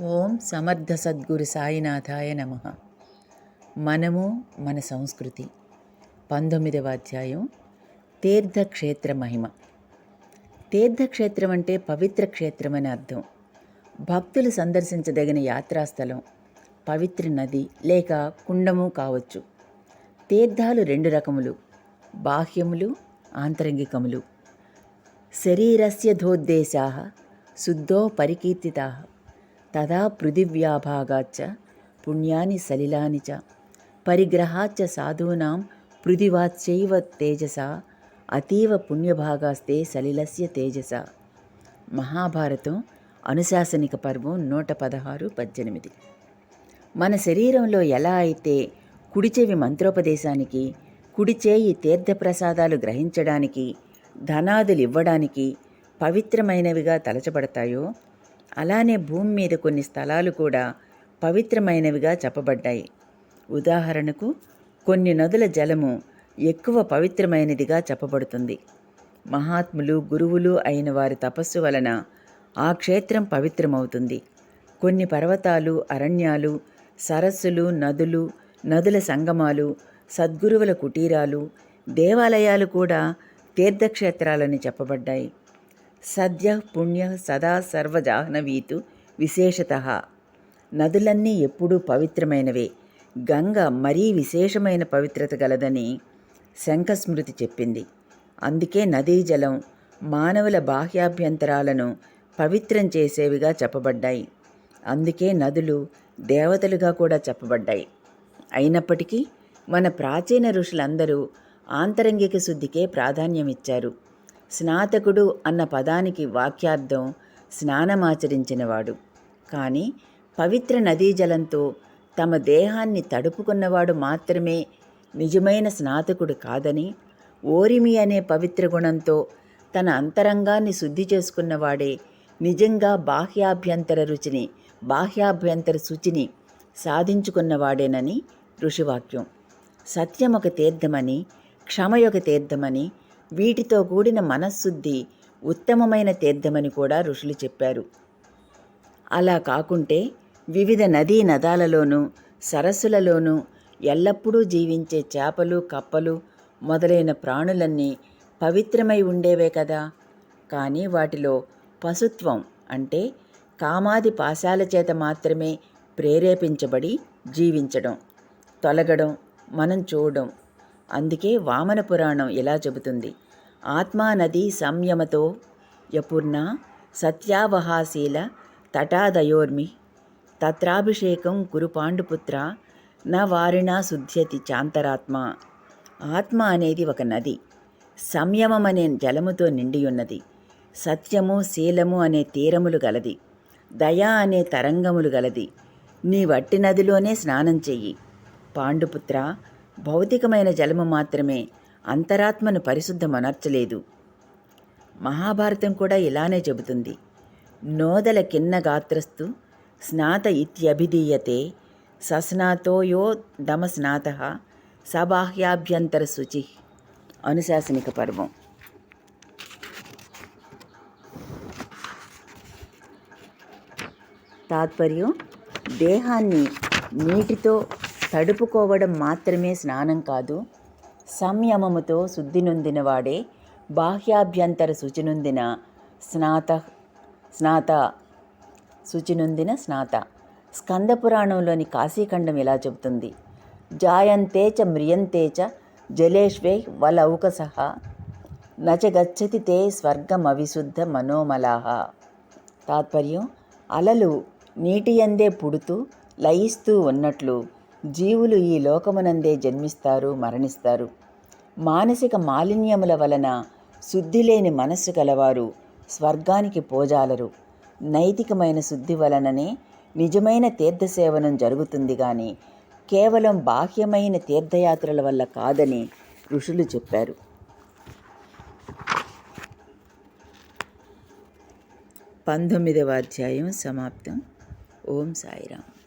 ఓం సమర్థ సద్గురు సాయినాథాయ నమ. మనము మన సంస్కృతి. పంతొమ్మిదవ అధ్యాయం. తీర్థక్షేత్ర మహిమ. తీర్థక్షేత్రం అంటే పవిత్ర క్షేత్రం అని అర్థం. భక్తులు సందర్శించదగిన యాత్రాస్థలం. పవిత్ర నది లేక కుండము కావచ్చు. తీర్థాలు రెండు రకములు. బాహ్యములు ఆంతరంగికములు. శరీరస్య ధోద్దేశా శుద్ధో పరికీర్తితా. తదా పృథివ్యాభాగాచ్చ పుణ్యాని సలిలాని చ. పరిగ్రహాచ్చ సాధూనాం పృథివాచ్చైవ తేజస అతీవ పుణ్యభాగాస్తే సలిలస్య తేజస. మహాభారతం అనుశాసనిక పర్వం నూట పదహారు పద్దెనిమిది. మన శరీరంలో ఎలా అయితే కుడిచెవి మంత్రోపదేశానికి కుడిచేయి తీర్థప్రసాదాలు గ్రహించడానికి ధనాదులు ఇవ్వడానికి పవిత్రమైనవిగా తలచబడతాయో అలానే భూమి మీద కొన్ని స్థలాలు కూడా పవిత్రమైనవిగా చెప్పబడ్డాయి. ఉదాహరణకు కొన్ని నదుల జలము ఎక్కువ పవిత్రమైనదిగా చెప్పబడుతుంది. మహాత్ములు గురువులు అయిన వారి తపస్సు వలన ఆ క్షేత్రం పవిత్రమవుతుంది. కొన్ని పర్వతాలు అరణ్యాలు సరస్సులు నదులు నదుల సంగమాలు సద్గురువుల కుటీరాలు దేవాలయాలు కూడా తీర్థక్షేత్రాలని చెప్పబడ్డాయి. సద్య పుణ్య సదా సర్వజాహ్నవీతు విశేషత. నదులన్నీ ఎప్పుడూ పవిత్రమైనవే. గంగ మరీ విశేషమైన పవిత్రత గలదని శంఖస్మృతి చెప్పింది. అందుకే నదీ జలం మానవుల బాహ్యాభ్యంతరాలను పవిత్రం చేసేవిగా చెప్పబడ్డాయి. అందుకే నదులు దేవతలుగా కూడా చెప్పబడ్డాయి. అయినప్పటికీ మన ప్రాచీన ఋషులందరూ ఆంతరంగిక శుద్ధికే ప్రాధాన్యమిచ్చారు. స్నాతకుడు అన్న పదానికి వాక్యార్థం స్నానమాచరించినవాడు. కానీ పవిత్ర నదీ జలంతో తమ దేహాన్ని తడుపుకున్నవాడు మాత్రమే నిజమైన స్నాతకుడు కాదని ఓరిమి అనే పవిత్ర గుణంతో తన అంతరంగాన్ని శుద్ధి చేసుకున్నవాడే నిజంగా బాహ్యాభ్యంతర రుచిని బాహ్యాభ్యంతర శుచిని సాధించుకున్నవాడేనని ఋషివాక్యం. సత్యం ఒక తీర్థమని క్షమ ఒక తీర్థమని వీటితో కూడిన మనశ్శుద్ధి ఉత్తమమైన తీర్థమని కూడా ఋషులు చెప్పారు. అలా కాకుంటే వివిధ నదీ నదాలలోనూ సరస్సులలోనూ ఎల్లప్పుడూ జీవించే చేపలు కప్పలు మొదలైన ప్రాణులన్నీ పవిత్రమై ఉండేవే కదా! కానీ వాటిలో పశుత్వం అంటే కామాది పాశాల చేత మాత్రమే ప్రేరేపించబడి జీవించడం తొలగడం మనం చూడడం అందుకే వామన పురాణం ఇలా చెబుతుంది? ఆత్మానది సంయమతో యపూర్ణ సత్యావహాశీల తటాదయోర్మి తత్రాభిషేకం కురు పాండుపుత్ర నా వారినా శుద్ధ్యతి చాంతరాత్మ. ఆత్మ అనేది ఒక నది. సంయమం అనే జలముతో నిండియున్నది. సత్యము శీలము అనే తీరములు గలది. దయ అనే తరంగములు గలది. నీ వట్టి నదిలోనే స్నానం చెయ్యి. పాండుపుత్ర భౌతికమైన జలము మాత్రమే అంతరాత్మను పరిశుద్ధమనర్చలేదు. మహాభారతం కూడా ఇలానే చెబుతుంది. నోదల కిన్న గాత్రస్తు స్నాత ఇత్యభిధీయతే సస్నాతో యో దమ స్నాత సబాహ్యాభ్యంతర శుచి అనుశాసనిక పర్వం. తాత్పర్యం దేహాన్ని నీటితో తడుపుకోవడం మాత్రమే స్నానం కాదు సంయమముతో శుద్ధి నొందినవాడే బాహ్యాభ్యంతర శుచి నొందిన స్నాత స్నాత శుచి నొందిన స్నాత. స్కందపురాణంలోని కాశీఖండం ఇలా చెబుతుంది. జాయంతే చ మ్రియంతే చ జలేష్వే వలౌకసహ నచ గచ్చతి తే స్వర్గమవిశుద్ధ మనోమలాహ. తాత్పర్యం అలలు నీటి అందే పుడుతూ లయిస్తూ ఉన్నట్లు జీవులు ఈ లోకమునందే జన్మిస్తారు మరణిస్తారు. మానసిక మాలిన్యముల వలన శుద్ధి లేని మనస్సు గలవారు స్వర్గానికి పోజాలరు. నైతికమైన శుద్ధి వలననే నిజమైన తీర్థసేవనం జరుగుతుంది కానీ కేవలం బాహ్యమైన తీర్థయాత్రల వల్ల కాదని ఋషులు చెప్పారు. పంతొమ్మిదవ అధ్యాయం సమాప్తం. ఓం సాయిరామ్.